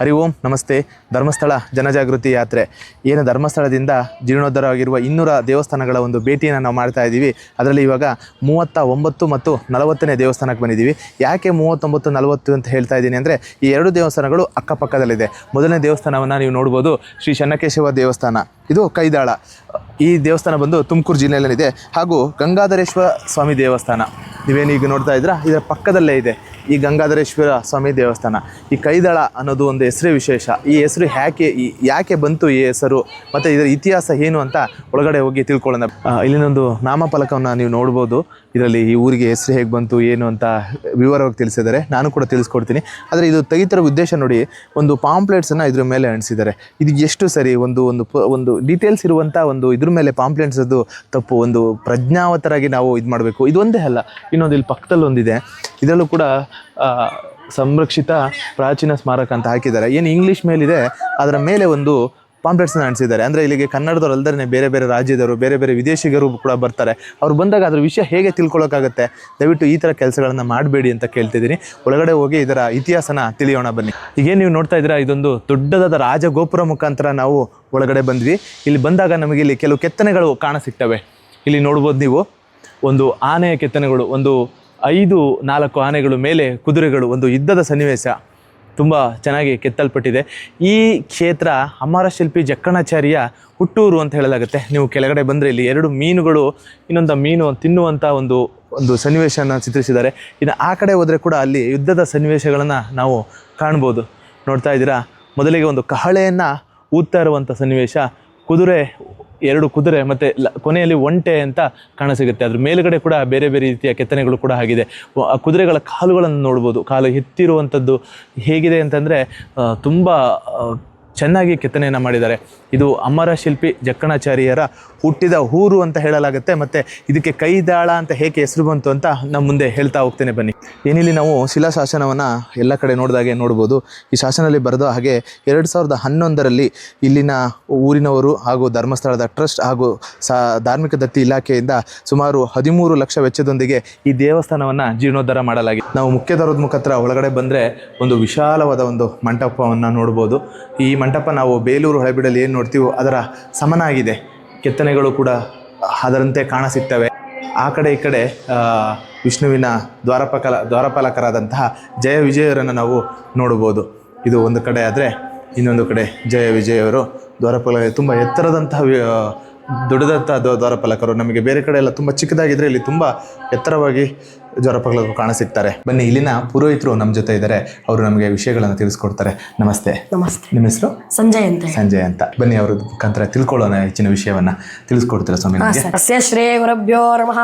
ಹರಿ ಓಂ, ನಮಸ್ತೆ. ಧರ್ಮಸ್ಥಳ ಜನಜಾಗೃತಿ ಯಾತ್ರೆ. ಏನು ಧರ್ಮಸ್ಥಳದಿಂದ ಜೀರ್ಣೋದ್ಧಾರ ಆಗಿರುವ ಇನ್ನೂರ ದೇವಸ್ಥಾನಗಳ ಒಂದು ಭೇಟಿಯನ್ನು ನಾವು ಮಾಡ್ತಾ ಇದ್ದೀವಿ. ಅದರಲ್ಲಿ ಇವಾಗ ಮೂವತ್ತ ಒಂಬತ್ತು ಮತ್ತು ನಲವತ್ತನೇ ದೇವಸ್ಥಾನಕ್ಕೆ ಬಂದಿದ್ದೀವಿ. ಯಾಕೆ ಮೂವತ್ತೊಂಬತ್ತು ನಲವತ್ತು ಅಂತ ಹೇಳ್ತಾ ಇದ್ದೀನಿ ಅಂದರೆ, ಈ ಎರಡು ದೇವಸ್ಥಾನಗಳು ಅಕ್ಕಪಕ್ಕದಲ್ಲಿದೆ. ಮೊದಲನೇ ದೇವಸ್ಥಾನವನ್ನು ನೀವು ನೋಡ್ಬೋದು, ಶ್ರೀ ಚೆನ್ನಕೇಶವ ದೇವಸ್ಥಾನ. ಇದು ಕೈದಾಳ. ಈ ದೇವಸ್ಥಾನ ಬಂದು ತುಮಕೂರು ಜಿಲ್ಲೆಯಲ್ಲಿದೆ. ಹಾಗೂ ಗಂಗಾಧರೇಶ್ವರ ಸ್ವಾಮಿ ದೇವಸ್ಥಾನ. ನೀವೇನು ಈಗ ನೋಡ್ತಾ ಇದ್ದೀರಾ? ಇದರ ಪಕ್ಕದಲ್ಲೇ ಇದೆ. ಈ ಗಂಗಾಧರೇಶ್ವರ ಸ್ವಾಮಿ ದೇವಸ್ಥಾನ. ಈ ಕೈದಳ ಅನ್ನೋದು ಒಂದು ಹೆಸರೇ ವಿಶೇಷ. ಈ ಹೆಸರು ಯಾಕೆ ಯಾಕೆ ಬಂತು ಈ ಹೆಸರು? ಮತ್ತು ಇದರ ಇತಿಹಾಸ ಏನು ಅಂತ ಒಳಗಡೆ ಹೋಗಿ ತಿಳ್ಕೊಳ್ಳೋಣ. ಇಲ್ಲಿನೊಂದು ನಾಮಫಲಕವನ್ನು ನೀವು ನೋಡ್ಬೋದು. ಇದರಲ್ಲಿ ಈ ಊರಿಗೆ ಹೆಸರು ಹೇಗೆ ಬಂತು, ಏನು ಅಂತ ವಿವರವಾಗಿ ತಿಳಿಸಿದ್ದಾರೆ. ನಾನು ಕೂಡ ತಿಳಿಸ್ಕೊಡ್ತೀನಿ. ಆದರೆ ಇದು ತೆಗಿತಿರೋ ಉದ್ದೇಶ ನೋಡಿ, ಒಂದು ಪಾಂಪ್ಲೆಟ್ಸನ್ನು ಇದ್ರ ಮೇಲೆ ಅಂಟಿಸಿದ್ದಾರೆ ಇದು ಎಷ್ಟು ಸರಿ ಒಂದು ಒಂದು ಒಂದು ಡೀಟೇಲ್ಸ್ ಇರುವಂಥ ಒಂದು ಇದ್ರ ಮೇಲೆ ಪಾಂಪ್ಲೆಟ್ಸ್ ಅದು ತಪ್ಪು, ಒಂದು ಪ್ರಜ್ಞಾವತರಾಗಿ ನಾವು ಇದು ಮಾಡಬೇಕು ಇದೊಂದೇ ಅಲ್ಲ ಇನ್ನೊಂದು ಇಲ್ಲಿ ಪಕ್ಕದಲ್ಲಿ ಒಂದಿದೆ ಇದರಲ್ಲೂ ಕೂಡ ಸಂರಕ್ಷಿತ ಪ್ರಾಚೀನ ಸ್ಮಾರಕ ಅಂತ ಹಾಕಿದ್ದಾರೆ. ಏನು ಇಂಗ್ಲೀಷ್ ಮೇಲಿದೆ, ಅದರ ಮೇಲೆ ಒಂದು ಪಾಂಪ್ಲೆಟ್ಸ್ನ ಅಂಟಿಸಿದ್ದಾರೆ ಅಂದರೆ ಇಲ್ಲಿಗೆ ಕನ್ನಡದವ್ರು ಅಲ್ದೇ ಬೇರೆ ಬೇರೆ ರಾಜ್ಯದವರು, ಬೇರೆ ಬೇರೆ ವಿದೇಶಿಗರು ಕೂಡ ಬರ್ತಾರೆ. ಅವ್ರು ಬಂದಾಗ ಅದ್ರ ವಿಷಯ ಹೇಗೆ ತಿಳ್ಕೊಳ್ಳೋಕ್ಕಾಗತ್ತೆ ದಯವಿಟ್ಟು ಈ ಥರ ಕೆಲಸಗಳನ್ನು ಮಾಡಬೇಡಿ ಅಂತ ಕೇಳ್ತಿದ್ದೀನಿ. ಒಳಗಡೆ ಹೋಗಿ ಇದರ ಇತಿಹಾಸನ ತಿಳಿಯೋಣ ಬನ್ನಿ. ಈಗೇನು ನೀವು ನೋಡ್ತಾ ಇದ್ದೀರಾ, ಇದೊಂದು ದೊಡ್ಡದಾದ ರಾಜಗೋಪುರ ಮುಖಾಂತರ ನಾವು ಒಳಗಡೆ ಬಂದ್ವಿ. ಇಲ್ಲಿ ಬಂದಾಗ ನಮಗೆ ಇಲ್ಲಿ ಕೆಲವು ಕೆತ್ತನೆಗಳು ಕಾಣಸಿಗ್ತವೆ. ಇಲ್ಲಿ ನೋಡ್ಬೋದು ನೀವು ಒಂದು ಆನೆಯ ಕೆತ್ತನೆಗಳು, ಒಂದು ಐದು, ನಾಲ್ಕು ಆನೆಗಳು ಮೇಲೆ ಕುದುರೆಗಳು ಒಂದು ಯುದ್ಧದ ಸನ್ನಿವೇಶ ತುಂಬ ಚೆನ್ನಾಗಿ ಕೆತ್ತಲ್ಪಟ್ಟಿದೆ. ಈ ಕ್ಷೇತ್ರ ಅಮರ ಶಿಲ್ಪಿ ಜಕ್ಕಣಾಚಾರ್ಯ ಹುಟ್ಟೂರು ಅಂತ ಹೇಳಲಾಗುತ್ತೆ. ನೀವು ಕೆಳಗಡೆ ಬಂದರೆ ಇಲ್ಲಿ ಎರಡು ಮೀನುಗಳು, ಇನ್ನೊಂದು ಮೀನು ತಿನ್ನುವಂಥ ಒಂದು ಒಂದು ಸನ್ನಿವೇಶನ ಚಿತ್ರಿಸಿದ್ದಾರೆ. ಇನ್ನು ಆ ಕಡೆ ಹೋದರೆ ಕೂಡ ಅಲ್ಲಿ ಯುದ್ಧದ ಸನ್ನಿವೇಶಗಳನ್ನು ನಾವು ಕಾಣ್ಬೋದು. ನೋಡ್ತಾ ಇದ್ದೀರಾ? ಮೊದಲಿಗೆ ಒಂದು ಕಹಳೆಯನ್ನು ಊದ್ತಾ ಇರುವಂಥ ಸನ್ನಿವೇಶ. ಕುದುರೆ ಎರಡು ಕುದುರೆ ಮತ್ತು ಕೊನೆಯಲ್ಲಿ ಒಂಟೆ ಅಂತ ಕಾಣಸಿಗುತ್ತೆ. ಅದ್ರ ಮೇಲುಗಡೆ ಕೂಡ ಬೇರೆ ಬೇರೆ ರೀತಿಯ ಕೆತ್ತನೆಗಳು ಕೂಡ ಆಗಿದೆ. ಆ ಕುದುರೆಗಳ ಕಾಲುಗಳನ್ನು ನೋಡ್ಬೋದು. ಕಾಲು ಎತ್ತಿರುವಂಥದ್ದು ಹೇಗಿದೆ ಅಂತಂದರೆ ತುಂಬ ಚೆನ್ನಾಗಿ ಕೆತ್ತನೆಯನ್ನು ಮಾಡಿದ್ದಾರೆ. ಇದು ಅಮರ ಶಿಲ್ಪಿ ಜಕ್ಕಣಾಚಾರ್ಯರ ಹುಟ್ಟಿದ ಊರು ಅಂತ ಹೇಳಲಾಗುತ್ತೆ. ಮತ್ತು ಇದಕ್ಕೆ ಕೈದಾಳ ಅಂತ ಹೇಗೆ ಹೆಸರು ಬಂತು ಅಂತ ನಮ್ಮ ಮುಂದೆ ಹೇಳ್ತಾ ಹೋಗ್ತೇನೆ. ಬನ್ನಿ. ಏನಿಲ್ಲಿ ನಾವು ಶಿಲಾ ಶಾಸನವನ್ನು ಎಲ್ಲ ಕಡೆ ನೋಡಿದಾಗೆ ನೋಡ್ಬೋದು. ಈ ಶಾಸನದಲ್ಲಿ ಬರೆದ ಹಾಗೆ ಎರಡು ಸಾವಿರದ ಹನ್ನೊಂದರಲ್ಲಿ ಇಲ್ಲಿನ ಊರಿನವರು ಹಾಗೂ ಧರ್ಮಸ್ಥಳದ ಟ್ರಸ್ಟ್ ಹಾಗೂ ಸಾ ಧಾರ್ಮಿಕ ದತ್ತಿ ಇಲಾಖೆಯಿಂದ ಸುಮಾರು ಹದಿಮೂರು ಲಕ್ಷ ವೆಚ್ಚದೊಂದಿಗೆ ಈ ದೇವಸ್ಥಾನವನ್ನು ಜೀರ್ಣೋದ್ಧಾರ ಮಾಡಲಾಗಿದೆ ನಾವು ಮುಖ್ಯ ದ್ವಾರದ ಮುಖತ್ರ ಒಳಗಡೆ ಬಂದರೆ ಒಂದು ವಿಶಾಲವಾದ ಒಂದು ಮಂಟಪವನ್ನು ನೋಡ್ಬೋದು. ಈ ಮಂಟಪ ನಾವು ಬೇಲೂರು ಹಳೆಬೀಡಲ್ಲಿ ಏನು ನೋಡ್ತೀವೋ ಅದರ ಸಮನಾಗಿದೆ. ಕೆತ್ತನೆಗಳು ಕೂಡ ಅದರಂತೆ ಕಾಣಸಿಗ್ತವೆ. ಆ ಕಡೆ ಈ ಕಡೆ ವಿಷ್ಣುವಿನ ದ್ವಾರಪಕಲ, ದ್ವಾರಪಾಲಕರಾದಂತಹ ಜಯ ವಿಜಯರನ್ನು ನಾವು ನೋಡ್ಬೋದು ಇದು ಒಂದು ಕಡೆ ಆದರೆ, ಇನ್ನೊಂದು ಕಡೆ ಜಯ ವಿಜಯವರು ದ್ವಾರಪಾಲ ತುಂಬ ಎತ್ತರದಂತಹ ದೊಡ್ಡದಂತಹ ದ್ವಾರಪಾಲಕರು. ನಮಗೆ ಬೇರೆ ಕಡೆ ಎಲ್ಲ ತುಂಬ ಚಿಕ್ಕದಾಗಿದ್ದರೆ ಇಲ್ಲಿ ತುಂಬ ಎತ್ತರವಾಗಿ ದ್ವಾರಪಾಲಕರು ಕಾಣಸಿಗ್ತಾರೆ ಬನ್ನಿ ಇಲ್ಲಿನ ಪುರೋಹಿತರು ನಮ್ಮ ಜೊತೆ ಇದ್ದಾರೆ. ಅವರು ನಮಗೆ ವಿಷಯಗಳನ್ನು ತಿಳಿಸ್ಕೊಡ್ತಾರೆ. ನಮಸ್ತೆ. ನಮಸ್ತೆ. ನಿಮ್ಮ ಹೆಸರು? ಸಂಜಯ್ ಅಂತ ಸಂಜಯ್ ಅಂತ. ಬನ್ನಿ ಅವರ ಮುಖಾಂತರ ತಿಳ್ಕೊಳ್ಳೋಣ ಹೆಚ್ಚಿನ ವಿಷಯವನ್ನ. ತಿಳಿಸ್ಕೊಡ್ತಾರೆ ಸ್ವಾಮಿ ಸಸ್ಯ ಶ್ರೇ ಗುರಭ್ಯೋ ನಮಃ.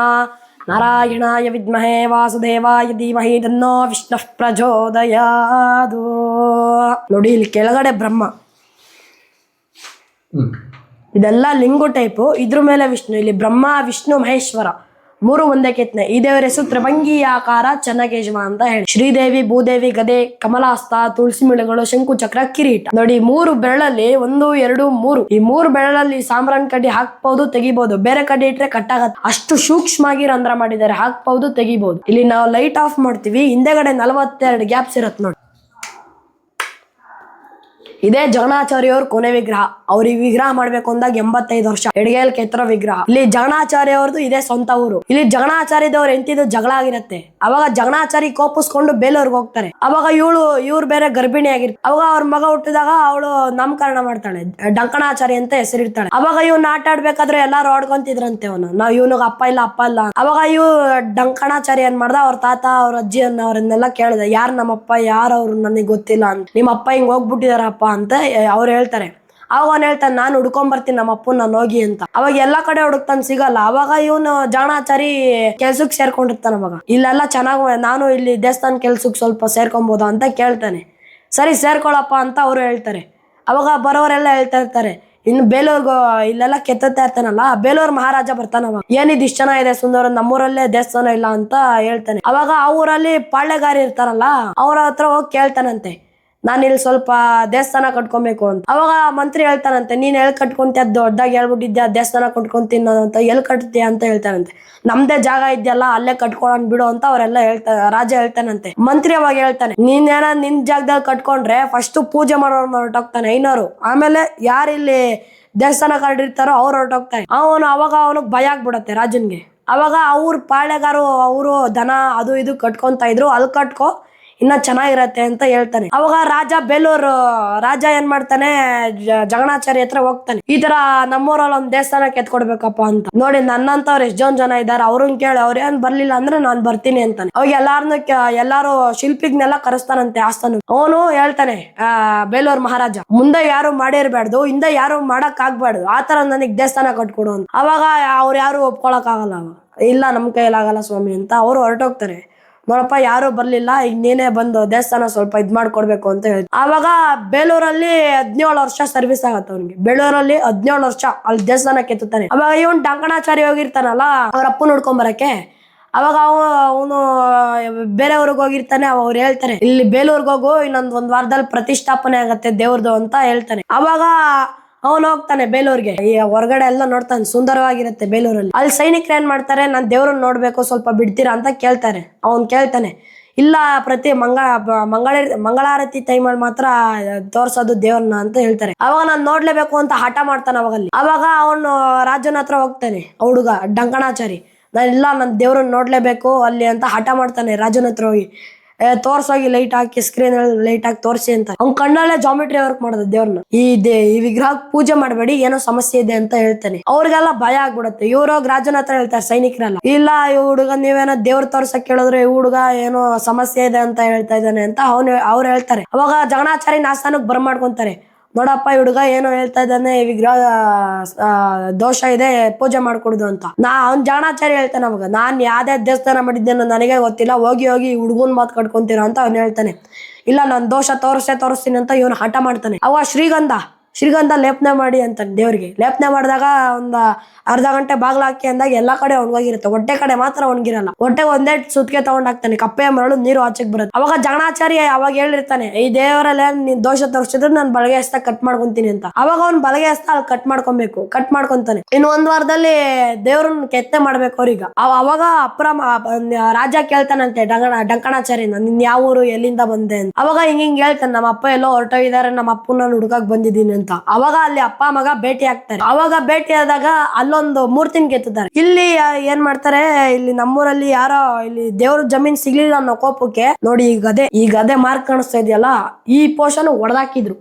ನಾರಾಯಣಾಯ ವಿದ್ಮಹೇ ವಾಸುದೇವಾಯ ಧೀಮಹಿ ತನ್ನೋ ವಿಷ್ಣು ಪ್ರಚೋದಯಾದು. ನೋಡಿ ಇಲ್ಲಿ ಕೆಳಗಡೆ ಬ್ರಹ್ಮ. ಇದೆಲ್ಲ ಲಿಂಗು ಟೈಪು. ಇದ್ರ ಮೇಲೆ ವಿಷ್ಣು. ಇಲ್ಲಿ ಬ್ರಹ್ಮ ವಿಷ್ಣು ಮಹೇಶ್ವರ. ಮೂರು ಒಂದೇ ಕೆತ್ತನೆ. ಈ ದೇವರ ಹೆಸರು ತ್ರಿಭಂಗಿ ಆಕಾರ ಚನ್ನಕೇಶವ ಅಂತ ಹೇಳಿ. ಶ್ರೀದೇವಿ, ಭೂದೇವಿ, ಗದೆ, ಕಮಲಾಸ್ತ, ತುಳಸಿ ಮಿಳುಗಳು, ಶಂಕು ಚಕ್ರ, ಕಿರೀಟ. ನೋಡಿ, ಮೂರು ಬೆರಳಲ್ಲಿ ಒಂದು, ಎರಡು, ಮೂರು. ಈ ಮೂರು ಬೆರಳಲ್ಲಿ ಸಾಂಬ್ರಾನ್ ಕಡ್ಡಿ ಹಾಕ್ಬಹುದು ತೆಗಿಬಹುದು ಬೇರೆ ಕಡ್ಡಿ ಇಟ್ರೆ ಕಟ್ಟಾಗತ್ತೆ. ಅಷ್ಟು ಸೂಕ್ಷ್ಮವಾಗಿ ರಂಧ್ರ ಮಾಡಿದ್ದಾರೆ. ಹಾಕ್ಬಹುದು ತೆಗಿಬಹುದು ಇಲ್ಲಿ ನಾವು ಲೈಟ್ ಆಫ್ ಮಾಡ್ತೀವಿ. ಹಿಂದೆಗಡೆ ನಲವತ್ತೆರಡು ಗ್ಯಾಪ್ಸ್ ಇರತ್ತೆ ನೋಡಿ. ಇದೇ ಜಗಣಾಚಾರ್ಯ ಅವ್ರ ಕೊನೆ ವಿಗ್ರಹ. ಅವ್ರ ಈ ವಿಗ್ರಹ ಮಾಡ್ಬೇಕು ಅಂದಾಗ ಎಂಬತ್ತೈದು ವರ್ಷ. ಎಡಗೈಲ್ ಕೆತ್ತಿರೋ ವಿಗ್ರಹ. ಇಲ್ಲಿ ಜಗಣಾಚಾರ್ಯ ಅವ್ರದ್ದು ಇದೇ ಸ್ವಂತ ಊರು. ಇಲ್ಲಿ ಜಗಣಾಚಾರ್ಯದವ್ರ ಎಂತಿದ್ದು ಜಗಳ ಆಗಿರತ್ತೆ. ಅವಾಗ ಜಗಣಾಚಾರಿ ಕೋಪಿಸ್ಕೊಂಡು ಬೇಲೂರ್ಗೆ ಹೋಗ್ತಾರೆ. ಅವಾಗ ಇವಳು, ಇವ್ರು ಬೇರೆ ಗರ್ಭಿಣಿ ಆಗಿರ್ತಾರೆ ಅವಾಗ ಅವ್ರ ಮಗ ಹುಟ್ಟಿದಾಗ ಅವಳು ನಾಮಕರಣ ಮಾಡ್ತಾಳೆ. ಡಂಕಣಾಚಾರಿ ಅಂತ ಹೆಸರಿರ್ತಾಳೆ ಅವಾಗ ಇವ್ನ ಆಟ ಆಡ್ಬೇಕಾದ್ರೆ ಎಲ್ಲಾರು ಆಡ್ಕೊಂತಿದ್ರಂತೆ ಅವನು. ನಾವ್ ಇವನಿಗೆ ಅಪ್ಪ ಇಲ್ಲ ಅಪ್ಪ ಇಲ್ಲ ಅವಾಗ ಇವ್ ಡಂಕಣಾಚಾರಿ ಏನ್ ಮಾಡ್ದ, ಅವ್ರ ತಾತ, ಅವ್ರ ಅಜ್ಜಿ ಅವ್ರನ್ನೆಲ್ಲ ಕೇಳಿದೆ, ಯಾರ್ ನಮ್ಮಪ್ಪ, ಯಾರು ಅವ್ರು ನನಗೆ ಗೊತ್ತಿಲ್ಲ ಅಂತ. ನಿಮ್ಮ ಅಪ್ಪ ಹಿಂಗ್ ಹೋಗ್ಬಿಟ್ಟಿದಾರಪ್ಪ ಅಂತ ಅವ್ರು ಹೇಳ್ತಾರೆ. ಅವಾಗ ಅವ್ನು ಹೇಳ್ತಾನೆ, ನಾನು ಹುಡ್ಕೊಂಡ್ ಬರ್ತೀನಿ ನಮ್ಮ ಅಪ್ಪನ ನಾನು ಹೋಗಿ ಅಂತ. ಅವಾಗ ಎಲ್ಲಾ ಕಡೆ ಹುಡುಕ್ತಾನೆ, ಸಿಗಲ್ಲ. ಅವಾಗ ಇವನು ಜಾಣಾಚಾರಿ ಕೆಲ್ಸಕ್ಕೆ ಸೇರ್ಕೊಂಡಿರ್ತಾನೆ ಅವಾಗ. ಇಲ್ಲೆಲ್ಲ ಚೆನ್ನಾಗಿ ನಾನು ಇಲ್ಲಿ ದೇವಸ್ಥಾನ ಕೆಲ್ಸಕ್ಕೆ ಸ್ವಲ್ಪ ಸೇರ್ಕೊಬೋದಾ ಅಂತ ಕೇಳ್ತಾನೆ. ಸರಿ, ಸೇರ್ಕೊಳಪ್ಪ ಅಂತ ಅವರು ಹೇಳ್ತಾರೆ. ಅವಾಗ ಬರೋರೆಲ್ಲ ಹೇಳ್ತಾ ಇರ್ತಾರೆ. ಇನ್ನು ಬೇಲೂರ್ಗು, ಇಲ್ಲೆಲ್ಲ ಕೆತ್ತತ್ತಾ ಇರ್ತಾನಲ್ಲ ಬೇಲೂರ್ ಮಹಾರಾಜ ಬರ್ತಾನ ಅವಾಗ. ಏನಿದ್ ಇಷ್ಟ ಚೆನ್ನಾಗಿದೆ ಸುಂದರ ನಮ್ಮೂರಲ್ಲೇ ದೇವಸ್ಥಾನ ಇಲ್ಲ ಅಂತ ಹೇಳ್ತಾನೆ. ಅವಾಗ ಆ ಊರಲ್ಲಿ ಪಾಳ್ಯಗಾರಿ ಇರ್ತಾರಲ್ಲ, ಅವ್ರ ಹತ್ರ ಹೋಗಿ ಕೇಳ್ತಾನಂತೆ. ನಾನು ಇಲ್ಲಿ ಸ್ವಲ್ಪ ದೇವಸ್ಥಾನ ಕಟ್ಕೊಬೇಕು ಅಂತ. ಅವಾಗ ಮಂತ್ರಿ ಹೇಳ್ತಾನಂತೆ, ನೀನ್ ಎಲ್ ಕಟ್ಕೊಂತೀಯ ದೊಡ್ಡಾಗಿ ಹೇಳ್ಬಿಟ್ಟಿದ್ಯಾ? ದೇವಸ್ಥಾನ ಕಟ್ಕೊಂತೀನಿ ಅಂತ. ಎಲ್ ಕಟ್ತೀಯ ಅಂತ ಹೇಳ್ತಾನಂತೆ. ನಮ್ದೇ ಜಾಗ ಇದೆಯಲ್ಲ, ಅಲ್ಲೇ ಕಟ್ಕೊಳನ್ ಬಿಡು ಅಂತ ಅವರೆಲ್ಲ ಹೇಳ್ತಾ, ರಾಜ ಹೇಳ್ತಾನಂತೆ. ಮಂತ್ರಿ ಅವಾಗ ಹೇಳ್ತಾನೆ, ನೀನ್ ಏನ ನಿನ್ ಜಾಗದಲ್ಲಿ ಕಟ್ಕೊಂಡ್ರೆ ಫಸ್ಟ್ ಪೂಜೆ ಮಾಡೋರ್ನ ಹೊರಟೋಗ್ತಾನೆ, ಐನೋರು. ಆಮೇಲೆ ಯಾರಿಲ್ಲಿ ದೇವಸ್ಥಾನ ಕಟ್ಟಿರ್ತಾರೋ ಅವ್ರು ಹೊರಟೋಗ್ತಾನೆ. ಅವನು ಅವಾಗ ಅವನಿಗೆ ಭಯ ಆಗ್ಬಿಡತ್ತೆ ರಾಜನ್ಗೆ. ಅವಾಗ ಅವ್ರ ಪಾಳೆಗಾರು ಅವರು ದನ ಅದು ಇದು ಕಟ್ಕೊಂತ ಇದ್ರು ಅಲ್ಲಿ ಕಟ್ಕೊ. ಇನ್ನ ಚೆನ್ನಾಗಿರತ್ತೆ ಅಂತ ಹೇಳ್ತಾನೆ. ಅವಾಗ ರಾಜ ಬೇಲೂರು, ರಾಜ ಏನ್ ಮಾಡ್ತಾನೆ ಜಗಣಾಚಾರಿ ಹತ್ರ ಹೋಗ್ತಾನೆ. ಈ ತರ ನಮ್ಮೂರಲ್ಲಿ ಒಂದ್ ದೇವಸ್ಥಾನ ಕೆತ್ಕೊಡ್ಬೇಕಪ್ಪ ಅಂತ. ನೋಡಿ ನನ್ನಂತವ್ರು ಎಷ್ಟ್ ಜನ ಜನ ಇದಾರೆ ಅವ್ರನ್ ಕೇಳಿ ಅವ್ರ ಏನ್ ಬರ್ಲಿಲ್ಲ ಅಂದ್ರೆ ನಾನ್ ಬರ್ತೀನಿ ಅಂತಾನೆ. ಅವಾಗ ಎಲ್ಲಾರನ್ನ ಎಲ್ಲಾರು ಶಿಲ್ಪಿಗ್ನೆಲ್ಲ ಕರೆಸ್ತಾನಂತೆ ಆಸ್ಥಾನ ಅವನು ಹೇಳ್ತಾನೆ, ಆ, ಬೇಲೂರ್ ಮಹಾರಾಜ, ಮುಂದೆ ಯಾರು ಮಾಡಿರ್ಬಾರ್ದು ಹಿಂದೆ ಯಾರು ಮಾಡಕ್ ಆಗ್ಬಾರ್ದು ಆತರ ನನಗ್ ದೇವಸ್ಥಾನ ಕಟ್ಕೊಡು ಅಂತ. ಅವಾಗ ಅವ್ರು ಯಾರು ಒಪ್ಕೊಳಕ್ ಆಗಲ್ಲ ಇಲ್ಲ, ನಮ್ ಕೈಲಾಗಲ್ಲ ಸ್ವಾಮಿ ಅಂತ ಅವ್ರು ಹೊರಟೋಗ್ತಾರೆ. ನೋಡಪ್ಪ, ಯಾರು ಬರ್ಲಿಲ್ಲ ಈಗ ನೀನೇ ಬಂದು ದೇವಸ್ಥಾನ ಸ್ವಲ್ಪ ಇದ್ ಮಾಡ್ಕೊಡ್ಬೇಕು ಅಂತ ಹೇಳಿ ಆವಾಗ ಬೇಲೂರಲ್ಲಿ ಹದಿನೇಳು ವರ್ಷ ಸರ್ವಿಸ್ ಆಗತ್ತೆ ಅವ್ನಿಗೆ. ಬೇಲೂರಲ್ಲಿ ಹದಿನೇಳು ವರ್ಷ ಅಲ್ಲಿ ದೇವಸ್ಥಾನ ಕೆತ್ತುತ್ತಾನೆ ಅವಾಗ ಇವನ್ ಡಂಕಣಾಚಾರಿ ಹೋಗಿರ್ತಾನಲ್ಲ, ಅವ್ರ ಅಪ್ಪು ನೋಡ್ಕೊಂಡ್ ಬರಕ್ಕೆ ಅವಾಗ ಅವನು, ಬೇರೆಯವ್ರಿಗೆ ಹೋಗಿರ್ತಾನೆ ಅವ್ರು ಹೇಳ್ತಾರೆ, ಇಲ್ಲಿ ಬೇಲೂರ್ಗೆ ಹೋಗು, ಇನ್ನೊಂದ್ ಒಂದ್ ವಾರದಲ್ಲಿ ಪ್ರತಿಷ್ಠಾಪನೆ ಆಗತ್ತೆ ದೇವ್ರದು ಅಂತ ಹೇಳ್ತಾನೆ. ಅವಾಗ ಅವನು ಹೋಗ್ತಾನೆ ಬೇಲೂರ್ಗೆ. ಹೊರಗಡೆ ಎಲ್ಲ ನೋಡ್ತಾನೆ, ಸುಂದರವಾಗಿರುತ್ತೆ ಬೇಲೂರಲ್ಲಿ. ಅಲ್ಲಿ ಸೈನಿಕರು ಏನ್ ಮಾಡ್ತಾರೆ, ನಾನ್ ದೇವ್ರನ್ನ ನೋಡ್ಬೇಕು, ಸ್ವಲ್ಪ ಬಿಡ್ತೀರಾ? ಅಂತ ಕೇಳ್ತಾರೆ. ಅವನ್ ಕೇಳ್ತಾನೆ, ಇಲ್ಲ ಪ್ರತಿ ಮಂಗಳ ಮಂಗಳ, ಮಂಗಳಾರತಿ ಟೈಮಲ್ಲಿ ಮಾತ್ರ ತೋರ್ಸೋದು ದೇವ್ರನ್ನ ಅಂತ ಹೇಳ್ತಾರೆ. ಅವಾಗ ನಾನ್ ನೋಡ್ಲೇಬೇಕು ಅಂತ ಹಠ ಮಾಡ್ತಾನೆ ಅವಾಗ ಅಲ್ಲಿ ಅವಾಗ ಅವನು ರಾಜನ ಹತ್ರ ಹೋಗ್ತಾನೆ ಹುಡುಗ, ಡಂಕಣಾಚಾರಿ, ನಾನು ಇಲ್ಲ, ನಾನು ದೇವ್ರನ್ನ ನೋಡ್ಲೇಬೇಕು ಅಲ್ಲಿ ಅಂತ ಹಠ ಮಾಡ್ತಾನೆ ರಾಜನ ಹತ್ರ ಹೋಗಿ. ಏ, ತೋರ್ಸೋಗಿ ಲೈಟ್ ಹಾಕಿ ಸ್ಕ್ರೀನ್ ಲೈಟ್ ಹಾಕಿ ತೋರ್ಸಿ ಅಂತ. ಅವ್ನ ಕಣ್ಣಲ್ಲೇ ಜಾಮಿಟ್ರಿ ವರ್ಕ್ ಮಾಡೋದು ದೇವ್ರನ್ನ. ಈ ದೇ ಈ ವಿಗ್ರಹ ಪೂಜೆ ಮಾಡಬೇಡಿ ಏನೋ ಸಮಸ್ಯೆ ಇದೆ ಅಂತ ಹೇಳ್ತಾನೆ. ಅವ್ರಿಗೆಲ್ಲ ಭಯ ಆಗ್ಬಿಡುತ್ತೆ. ಇವ್ರು ರಾಜನ ಹತ್ರ ಹೇಳ್ತಾರೆ ಸೈನಿಕರೆಲ್ಲ. ಇಲ್ಲ ಈ ಹುಡುಗ ನೀವೇನೋ ದೇವ್ರ ತೋರ್ಸಕ್ ಕೇಳಿದ್ರೆ ಈ ಹುಡುಗ ಏನೋ ಸಮಸ್ಯೆ ಇದೆ ಅಂತ ಹೇಳ್ತಾ ಇದ್ದಾನೆ ಅಂತ ಅವ್ನು ಅವ್ರು ಹೇಳ್ತಾರೆ. ಅವಾಗ ಜಗಣಾಚಾರಿ ನಾಸ್ತಾನಕ್ ಬರ್ಮಾಡ್ಕೊಂತಾರೆ. ನೋಡಪ್ಪ ಹುಡುಗ ಏನೋ ಹೇಳ್ತಾ ಇದ್ದಾನೆ ವಿಗ್ರಹ ದೋಷ ಇದೆ, ಪೂಜೆ ಮಾಡ್ಕೊಡುದು ಅಂತ. ನಾ, ಅವ್ನ್ ಜಾಣಾಚಾರಿ ಹೇಳ್ತಾನೆ ಅವಾಗ ನಾನ್ ಯಾವ್ದೇ ದೇವಸ್ಥಾನ ಮಾಡಿದ್ದೇನೋ ನನಗೆ ಗೊತ್ತಿಲ್ಲ, ಹೋಗಿ ಹೋಗಿ ಹುಡುಗನ್ ಮಾತು ಕಟ್ಕೊಂತೀರ ಅಂತ ಅವ್ನು ಹೇಳ್ತಾನೆ. ಇಲ್ಲ, ನಾನ್ ದೋಷ ತೋರಿಸೇ ತೋರಿಸ್ತೀನಿ ಅಂತ ಇವನು ಹಠ ಮಾಡ್ತಾನೆ. ಅವ ಶ್ರೀಗಂಧ. ಶ್ರೀಗಂಧ ಲೇಪನೆ ಮಾಡಿ ಅಂತಾನೆ ದೇವ್ರಿಗೆ. ಲೇಪನೆ ಮಾಡಿದಾಗ ಒಂದು ಅರ್ಧ ಗಂಟೆ ಬಾಗ್ಲ ಹಾಕಿ ಅಂದಾಗ ಎಲ್ಲಾ ಕಡೆ ಒಣಗೋಗಿರುತ್ತೆ. ಹೊಟ್ಟೆ ಕಡೆ ಮಾತ್ರ ಒಣಗಿರಲ್ಲ. ಹೊಟ್ಟೆ ಒಂದೇ ಸುತ್ತಿಗೆ ತಗೊಂಡ್ ಹಾಕ್ತಾನೆ. ಕಪ್ಪೆ ಮರಳು ನೀರು ಆಚೆಗೆ ಬರುತ್ತೆ. ಅವಾಗ ಜಗಣಾಚಾರಿ ಅವಾಗ ಹೇಳಿರ್ತಾನೆ ಈ ದೇವರಲ್ಲೇ ನೀನ್ ದೋಷ ತೋರಿಸಿದ್ರೆ ನಾನು ಬಲಗೆ ಹಸ್ತ ಕಟ್ ಮಾಡ್ಕೊಂತೀನಿ ಅಂತ. ಅವಾಗ ಅವ್ನು ಬಲಗೆ ಹಸ್ತ ಅಲ್ಲಿ ಕಟ್ ಮಾಡ್ಕೊಬೇಕು. ಕಟ್ ಮಾಡ್ಕೊಂತಾನೆ. ಇನ್ನು ಒಂದ್ ವಾರದಲ್ಲಿ ದೇವ್ರನ್ನ ಕೆತ್ತನೆ ಮಾಡ್ಬೇಕು ಅವ್ರೀಗ. ಅವ, ಅವಾಗ ಅಪ್ರಮ ರಾಜ ಕೇಳ್ತಾನಂತೆ ಡಂಕಣ ಡಂಕಣಾಚಾರ್ಯನ, ನಿನ್ ಯಾವ ಊರು, ಎಲ್ಲಿಂದ ಬಂದೆ? ಅಂತ. ಅವಾಗ ಹಿಂಗ್ ಹಿಂಗ್ ಹೇಳ್ತಾನೆ, ನಮ್ಮ ಅಪ್ಪ ಎಲ್ಲೋ ಹೊರಟೋಗಿದ್ದಾರೆ. ನಮ್ಮ ಅಪ್ಪನ ನಾನು ಹುಡುಕಕ್ ಬಂದಿದ್ದೀನಿ ಅಂತ. ಅವಾಗ ಅಲ್ಲಿ ಅಪ್ಪ, ಮಗ ಭೇಟಿ ಆಗ್ತಾರೆ. ಅವಾಗ ಭೇಟಿ ಆದಾಗ ಅಲ್ಲೊಂದು ಮೂರ್ತಿನ ಕೆತ್ತಿದ್ದಾರೆ ಇಲ್ಲಿ ಏನ್ ಮಾಡ್ತಾರೆ, ಇಲ್ಲಿ ನಮ್ಮೂರಲ್ಲಿ ಯಾರೋ ಇಲ್ಲಿ ದೇವ್ರ ಜಮೀನ್ ಸಿಗ್ಲಿಲ್ಲ ಅನ್ನೋ ಕೋಪಕ್ಕೆ ನೋಡಿ ಈ ಗದೆ ಈ ಗದೆ ಮಾರ್ಕ್ ಕಾಣಿಸ್ತಾ ಇದೆಯಲ್ಲ, ಈ ಪೋಷನ್ ಹೊಡೆದಾಕಿದ್ರು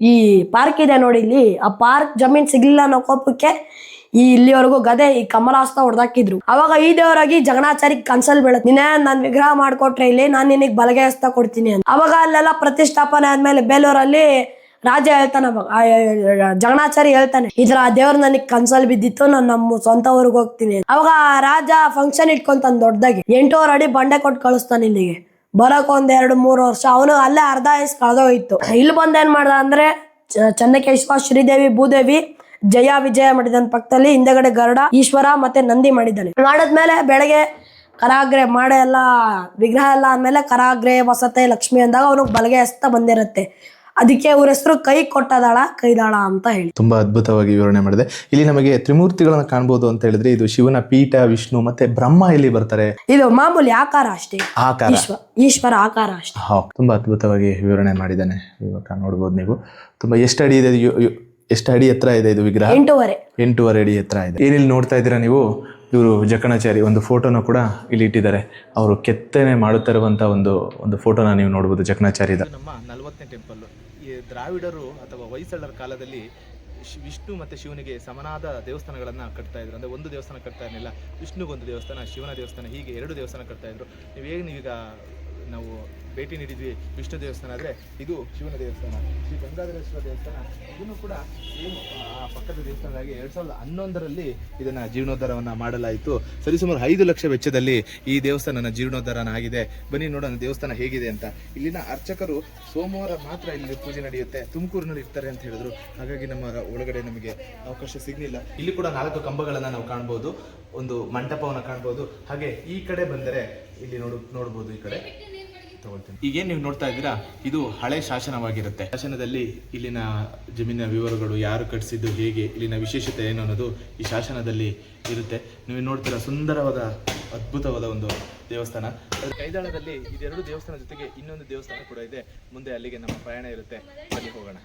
ಈ ಪಾರ್ಕ್ ಇದೆ ನೋಡಿ ಇಲ್ಲಿ, ಆ ಪಾರ್ಕ್ ಜಮೀನ್ ಸಿಗ್ಲಿಲ್ಲ ಅನ್ನೋ ಕೋಪಕ್ಕೆ ಈ ಇಲ್ಲಿವರೆಗೂ ಗದೆ, ಈ ಕಮಲಾಸ್ತ ಹೊಡೆದಾಕಿದ್ರು ಅವಾಗ ಈ ದೇವರಾಗಿ ಜಗಣಾಚಾರಿ ಕನ್ಸಲ್ ಬೀಳತ್ ನೀನೇ ನಾನ್ ವಿಗ್ರಹ ಮಾಡ್ಕೊಟ್ರೆ ಇಲ್ಲಿ, ನಾನ್ ನಿನಗ್ ಬಲಗೆ ಹಸ್ತ ಕೊಡ್ತೀನಿ ಅಂತ. ಅವಾಗ ಅಲ್ಲೆಲ್ಲ ಪ್ರತಿಷ್ಠಾಪನೆ ಆದ್ಮೇಲೆ ಬೇಲೂರಲ್ಲಿ ರಾಜ ಹೇಳ್ತಾನೆ ಜಗಣಾಚಾರಿ ಹೇಳ್ತಾನೆ ಆ ದೇವ್ರು ನನಗ್ ಕನ್ಸಲ್ ಬಿದ್ದಿತ್ತು, ನಾನು ನಮ್ಮ ಸ್ವಂತ ಊರಿಗೆ ಹೋಗ್ತೀನಿ. ಅವಾಗ ರಾಜ ಫಂಕ್ಷನ್ ಇಟ್ಕೊಂತಾನೆ ದೊಡ್ಡದಾಗಿ. ಎಂಟೂವರೆ ಅಡಿ ಬಂಡೆ ಕೊಟ್ಟು ಕಳಿಸ್ತಾನೆ ಇಲ್ಲಿಗೆ. ಬರಕ್ ಒಂದ್ ಎರಡು ಮೂರು ವರ್ಷ, ಅವನು ಅಲ್ಲೇ ಅರ್ಧ ವಯಸ್ಸು ಕಳೆದೋಯ್ತು. ಇಲ್ಲಿ ಬಂದ್ ಏನ್ ಮಾಡ್ದ ಅಂದ್ರೆ ಚನ್ನಕೇಶ್ವ, ಶ್ರೀದೇವಿ, ಭೂದೇವಿ, ಜಯ, ವಿಜಯ ಮಾಡಿದನ್ ಪಕ್ಕದಲ್ಲಿ, ಹಿಂದೆಗಡೆ ಗರುಡ, ಈಶ್ವರ ಮತ್ತೆ ನಂದಿ ಮಾಡಿದ್ದಾನೆ. ಮಾಡಿದ್ಮೇಲೆ ಬೆಳಗ್ಗೆ ಕರಾಗ್ರೆ ಮಾಡ ಎಲ್ಲ, ವಿಗ್ರಹ ಎಲ್ಲ ಆದ್ಮೇಲೆ ಕರಾಗ್ರೆ, ವಸತೆ, ಲಕ್ಷ್ಮಿ ಅಂದಾಗ ಅವನಿಗೆ ಬಲಗೆ ಹಸ್ತ ಬಂದಿರತ್ತೆ. ಅದಕ್ಕೆ ಅವ್ರ ಹೆಸರು ಕೈ ಕೊಟ್ಟದಾಳ ಕೈದಾಳ ಅಂತ ಹೇಳಿ. ತುಂಬಾ ಅದ್ಭುತವಾಗಿ ವಿವರಣೆ ಮಾಡಿದೆ. ಇಲ್ಲಿ ನಮಗೆ ತ್ರಿಮೂರ್ತಿಗಳನ್ನ ಕಾಣಬಹುದು ಅಂತ ಹೇಳಿದ್ರೆ ಇದು ಶಿವನ ಪೀಠ ವಿಷ್ಣು ಮತ್ತೆ ಬ್ರಹ್ಮ ಇಲ್ಲಿ ಬರ್ತಾರೆ. ಇದು ಮಾಮೂಲಿ ಆಕಾರ ಅಷ್ಟೇ. ಆಕಾರ. ಈಶ್ವರ ಈಶ್ವರ ಆಕಾರ ಅಷ್ಟೇ. ಹಾ ತುಂಬಾ ಅದ್ಭುತವಾಗಿ ವಿವರಣೆ ಮಾಡಿದ್ದಾನೆ ಇವಾಗ ನೋಡಬಹುದು ನೀವು. ತುಂಬಾ ಎಷ್ಟು ಅಡಿ ಇದೆ ಎಷ್ಟು ಅಡಿ ಎತ್ತರ ಇದೆ ಇದು ವಿಗ್ರಹ? ಎಂಟೂವರೆ. ಎಂಟೂವರೆ ಅಡಿ ಎತ್ತರ ಇದೆ. ಏನಿಲ್ಲಿ ನೋಡ್ತಾ ಇದ್ದೀರಾ ನೀವು? ಇವರು ಜಕಣಾಚಾರಿ ಒಂದು ಫೋಟೋನ ಕೂಡ ಇಲ್ಲಿ ಇಟ್ಟಿದ್ದಾರೆ. ಅವರು ಕೆತ್ತನೆ ಮಾಡುತ್ತಿರುವಂತಹ ಒಂದು ಒಂದು ಫೋಟೋನ ನೀವು ನೋಡಬಹುದು ಜಕಣಾಚಾರಿದ. ನಮ್ಮ ನಲವತ್ತನೇ ಟೆಂಪಲ್ ದ್ರಾವಿಡರು ಅಥವಾ ಹೊಯ್ಸಳರ ಕಾಲದಲ್ಲಿ ವಿಷ್ಣು ಮತ್ತು ಶಿವನಿಗೆ ಸಮನಾದ ದೇವಸ್ಥಾನಗಳನ್ನು ಕಟ್ತಾ ಇದ್ರು. ಅಂದರೆ ಒಂದು ದೇವಸ್ಥಾನ ಕಟ್ತಾ ಇರಲಿಲ್ಲ. ವಿಷ್ಣುಗೊಂದು ದೇವಸ್ಥಾನ, ಶಿವನ ದೇವಸ್ಥಾನ, ಹೀಗೆ ಎರಡು ದೇವಸ್ಥಾನ ಕಟ್ತಾ ಇದ್ರು. ನೀವು ಹೇಗೆ ನೀವೀಗ ನಾವು ಭೇಟಿ ನೀಡಿದ್ವಿ ವಿಷ್ಣು ದೇವಸ್ಥಾನ ಆದರೆ ಇದು ಶಿವನ ದೇವಸ್ಥಾನ. ಶ್ರೀ ಗಂಗಾಧರೇಶ್ವರ ದೇವಸ್ಥಾನ. ಇದನ್ನು ಕೂಡ ಏನು ಆ ಪಕ್ಕದ ದೇವಸ್ಥಾನದಾಗಿ ಎರಡು ಸಾವಿರದ ಹನ್ನೊಂದರಲ್ಲಿ ಇದನ್ನು ಜೀರ್ಣೋದ್ಧಾರವನ್ನು ಮಾಡಲಾಯಿತು. ಸರಿಸುಮಾರು ಐದು ಲಕ್ಷ ವೆಚ್ಚದಲ್ಲಿ ಈ ದೇವಸ್ಥಾನನ ಜೀರ್ಣೋದ್ಧಾರನ ಆಗಿದೆ. ಬನ್ನಿ ನೋಡೋಣ ದೇವಸ್ಥಾನ ಹೇಗಿದೆ ಅಂತ. ಇಲ್ಲಿನ ಅರ್ಚಕರು ಸೋಮವಾರ ಮಾತ್ರ ಇಲ್ಲಿ ಪೂಜೆ ನಡೆಯುತ್ತೆ. ತುಮಕೂರಿನಲ್ಲಿ ಇರ್ತಾರೆ ಅಂತ ಹೇಳಿದ್ರು. ಹಾಗಾಗಿ ನಮ್ಮ ಒಳಗಡೆ ನಮಗೆ ಅವಕಾಶ ಸಿಗಲಿಲ್ಲ. ಇಲ್ಲಿ ಕೂಡ ನಾಲ್ಕು ಕಂಬಗಳನ್ನು ನಾವು ಕಾಣ್ಬೋದು. ಒಂದು ಮಂಟಪವನ್ನು ಕಾಣ್ಬೋದು. ಹಾಗೆ ಈ ಕಡೆ ಬಂದರೆ ಇಲ್ಲಿ ನೋಡು ನೋಡ್ಬೋದು ಈ ಕಡೆ. ತಗೊಳ್ತೀನಿ. ಈಗೇನು ನೀವು ನೋಡ್ತಾ ಇದ್ದೀರಾ? ಇದು ಹಳೆ ಶಾಸನವಾಗಿರುತ್ತೆ. ಶಾಸನದಲ್ಲಿ ಇಲ್ಲಿನ ಜಮೀನಿನ ವಿವರಗಳು ಯಾರು ಕಟ್ಟಿಸಿದ್ದು ಹೇಗೆ ಇಲ್ಲಿನ ವಿಶೇಷತೆ ಏನು ಅನ್ನೋದು ಈ ಶಾಸನದಲ್ಲಿ ಇರುತ್ತೆ. ನೀವು ನೋಡ್ತೀರಾ ಸುಂದರವಾದ ಅದ್ಭುತವಾದ ಒಂದು ದೇವಸ್ಥಾನ. ಅದ್ರ ಕೈದಾಳದಲ್ಲಿ ಇದೆರಡು ದೇವಸ್ಥಾನ ಜೊತೆಗೆ ಇನ್ನೊಂದು ದೇವಸ್ಥಾನ ಕೂಡ ಇದೆ. ಮುಂದೆ ಅಲ್ಲಿಗೆ ನಮ್ಮ ಪ್ರಯಾಣ ಇರುತ್ತೆ. ಅಲ್ಲಿ ಹೋಗೋಣ.